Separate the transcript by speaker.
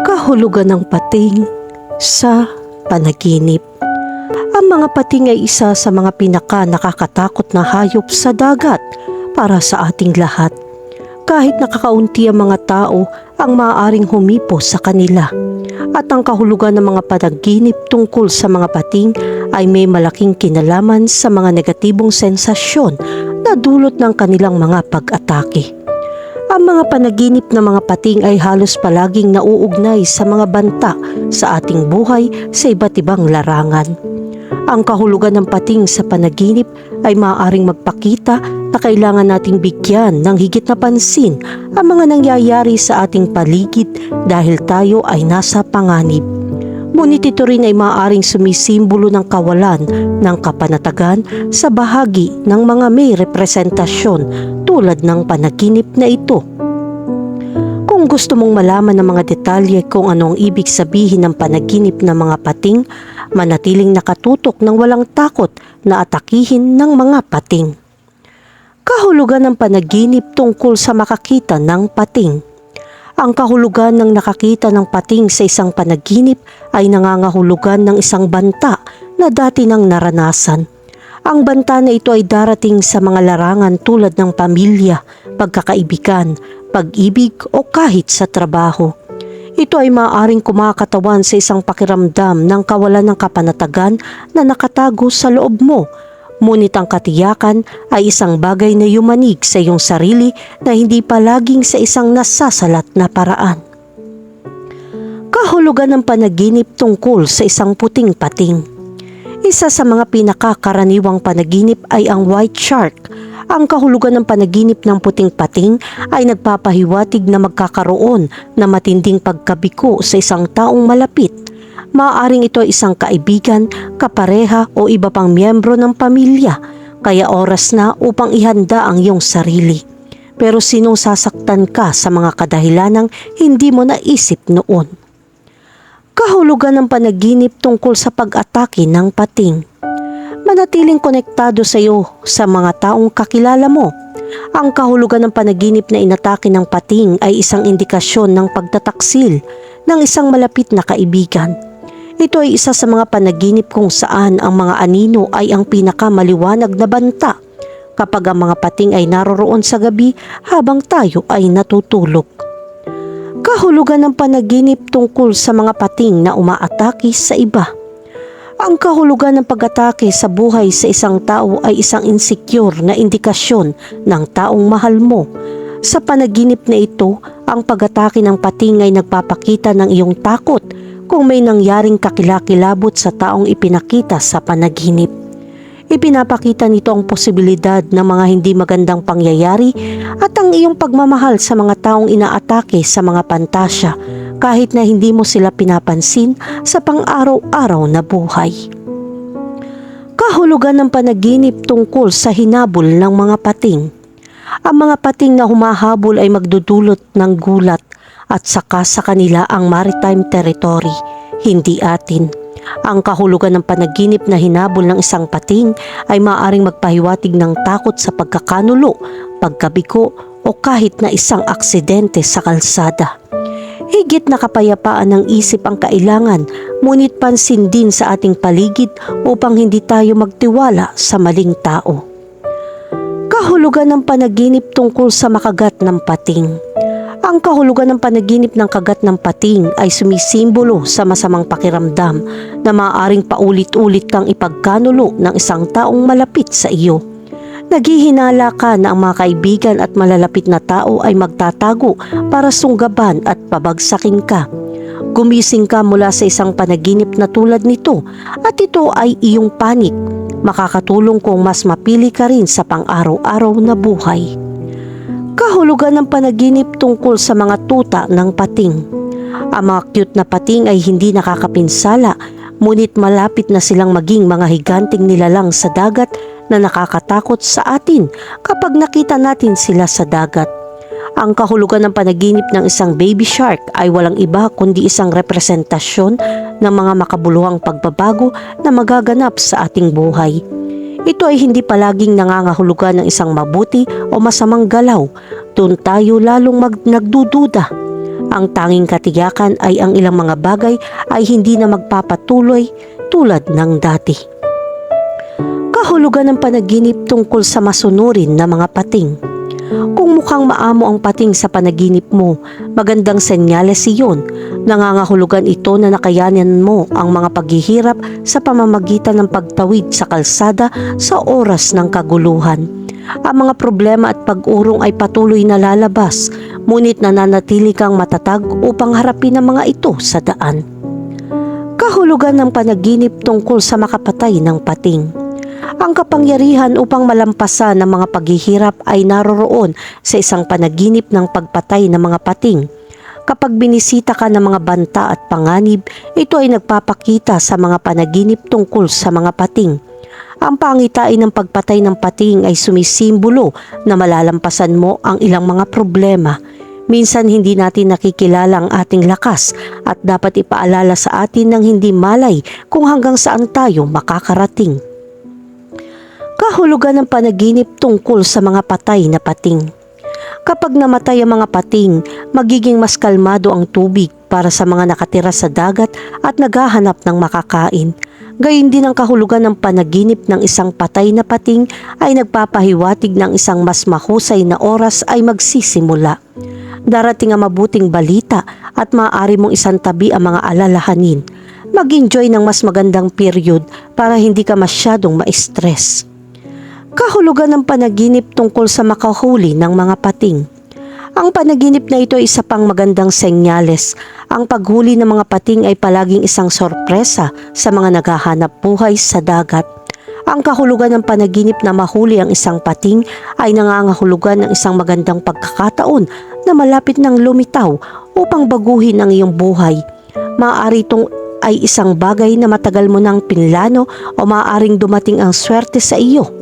Speaker 1: Kahulugan ng pating sa panaginip. Ang mga pating ay isa sa mga pinaka nakakatakot na hayop sa dagat para sa ating lahat. Kahit nakakaunti ang mga tao ang maaaring humipo sa kanila. At ang kahulugan ng mga panaginip tungkol sa mga pating ay may malaking kinalaman sa mga negatibong sensasyon na dulot ng kanilang mga pag-atake. Ang mga panaginip ng mga pating ay halos palaging nauugnay sa mga banta sa ating buhay sa iba't ibang larangan. Ang kahulugan ng pating sa panaginip ay maaaring magpakita na kailangan nating bigyan ng higit na pansin ang mga nangyayari sa ating paligid dahil tayo ay nasa panganib. Ngunit ito rin ay maaaring sumisimbolo ng kawalan ng kapanatagan sa bahagi ng mga may representasyon tulad ng panaginip na ito. Kung gusto mong malaman ng mga detalye kung ano ang ibig sabihin ng panaginip ng mga pating, manatiling nakatutok ng walang takot na atakihin ng mga pating. Kahulugan ng panaginip tungkol sa makakita ng pating. Ang kahulugan ng nakakita ng pating sa isang panaginip ay nangangahulugan ng isang banta na dati nang naranasan. Ang banta na ito ay darating sa mga larangan tulad ng pamilya, pagkakaibigan, pag-ibig o kahit sa trabaho. Ito ay maaaring kumakatawan sa isang pakiramdam ng kawalan ng kapanatagan na nakatago sa loob mo Ngunit ang katiyakan ay isang bagay na yumanig sa iyong sarili na hindi palaging sa isang nasasalat na paraan. Kahulugan ng panaginip tungkol sa isang puting pating. Isa sa mga pinakakaraniwang panaginip ay ang white shark. Ang kahulugan ng panaginip ng puting pating ay nagpapahiwatig na magkakaroon na matinding pagkabiko sa isang taong malapit Maaring ito ay isang kaibigan, kapareha o iba pang miyembro ng pamilya, kaya oras na upang ihanda ang iyong sarili. Pero sinong sasaktan ka sa mga kadahilanang hindi mo naisip noon? Kahulugan ng panaginip tungkol sa pag-atake ng pating. Manatiling konektado sa iyo sa mga taong kakilala mo. Ang kahulugan ng panaginip na inatake ng pating ay isang indikasyon ng pagtataksil ng isang malapit na kaibigan ito ay isa sa mga panaginip kung saan ang mga anino ay ang pinakamaliwanag na banta kapag ang mga pating ay naroroon sa gabi habang tayo ay natutulog. Kahulugan ng panaginip tungkol sa mga pating na umaatake sa iba. Ang kahulugan ng pag-atake sa buhay sa isang tao ay isang insecure na indikasyon ng taong mahal mo. Sa panaginip na ito, ang pag-atake ng pating ay nagpapakita ng iyong takot kung may nangyaring kakilakilabot sa taong ipinakita sa panaginip. Ipinapakita nito ang posibilidad ng mga hindi magandang pangyayari at ang iyong pagmamahal sa mga taong inaatake sa mga pantasya kahit na hindi mo sila pinapansin sa pang-araw-araw na buhay. Kahulugan ng panaginip tungkol sa hinabol ng mga pating. Ang mga pating na humahabol ay magdudulot ng gulat at saka sa kanila ang maritime territory, hindi atin. Ang kahulugan ng panaginip na hinabol ng isang pating ay maaring magpahiwatig ng takot sa pagkakanulo, pagkabiko o kahit na isang aksidente sa kalsada. Higit na kapayapaan ng isip ang kailangan, ngunit pansin din sa ating paligid upang hindi tayo magtiwala sa maling tao. Kahulugan ng panaginip tungkol sa makagat ng pating. Ang kahulugan ng panaginip ng kagat ng pating ay sumisimbolo sa masamang pakiramdam na maaaring paulit-ulit kang ipagkanulo ng isang taong malapit sa iyo. Naghihinala ka na ang mga kaibigan at malalapit na tao ay magtatago para sunggaban at pabagsakin ka. Gumising ka mula sa isang panaginip na tulad nito at ito ay iyong panik. Makakatulong kung mas mapili ka rin sa pang-araw-araw na buhay kahulugan ng panaginip tungkol sa mga tuta ng pating. Ang mga cute na pating ay hindi nakakapinsala, ngunit malapit na silang maging mga higanting nilalang sa dagat na nakakatakot sa atin kapag nakita natin sila sa dagat. Ang kahulugan ng panaginip ng isang baby shark ay walang iba kundi isang representasyon ng mga makabuluhang pagbabago na magaganap sa ating buhay. Ito ay hindi palaging nangangahulugan ng isang mabuti o masamang galaw. Doon tayo lalong mag nagdududa. Ang tanging katiyakan ay ang ilang mga bagay ay hindi na magpapatuloy tulad ng dati. Kahulugan ng panaginip tungkol sa masunurin na mga pating. Kung mukhang maamo ang pating sa panaginip mo, magandang senyales iyon. Nangangahulugan ito na nakayanan mo ang mga paghihirap sa pamamagitan ng pagtawid sa kalsada sa oras ng kaguluhan. Ang mga problema at pag-urong ay patuloy na lalabas, ngunit nananatili kang matatag upang harapin ang mga ito sa daan. Kahulugan ng panaginip tungkol sa makapatay ng pating. Ang kapangyarihan upang malampasan ng mga paghihirap ay naroroon sa isang panaginip ng pagpatay ng mga pating. Kapag binisita ka ng mga banta at panganib, ito ay nagpapakita sa mga panaginip tungkol sa mga pating. Ang pangitain ng pagpatay ng pating ay sumisimbolo na malalampasan mo ang ilang mga problema. Minsan hindi natin nakikilala ang ating lakas at dapat ipaalala sa atin ng hindi malay kung hanggang saan tayo makakarating kahulugan ng panaginip tungkol sa mga patay na pating. Kapag namatay ang mga pating, magiging mas kalmado ang tubig para sa mga nakatira sa dagat at naghahanap ng makakain. Gayun din ang kahulugan ng panaginip ng isang patay na pating ay nagpapahiwatig ng isang mas mahusay na oras ay magsisimula. Darating ang mabuting balita at maaari mong isang tabi ang mga alalahanin. Mag-enjoy ng mas magandang period para hindi ka masyadong ma-stress kahulugan ng panaginip tungkol sa makahuli ng mga pating. Ang panaginip na ito ay isa pang magandang senyales. Ang paghuli ng mga pating ay palaging isang sorpresa sa mga naghahanap buhay sa dagat. Ang kahulugan ng panaginip na mahuli ang isang pating ay nangangahulugan ng isang magandang pagkakataon na malapit ng lumitaw upang baguhin ang iyong buhay. Maaari itong ay isang bagay na matagal mo nang pinlano o maaaring dumating ang swerte sa iyo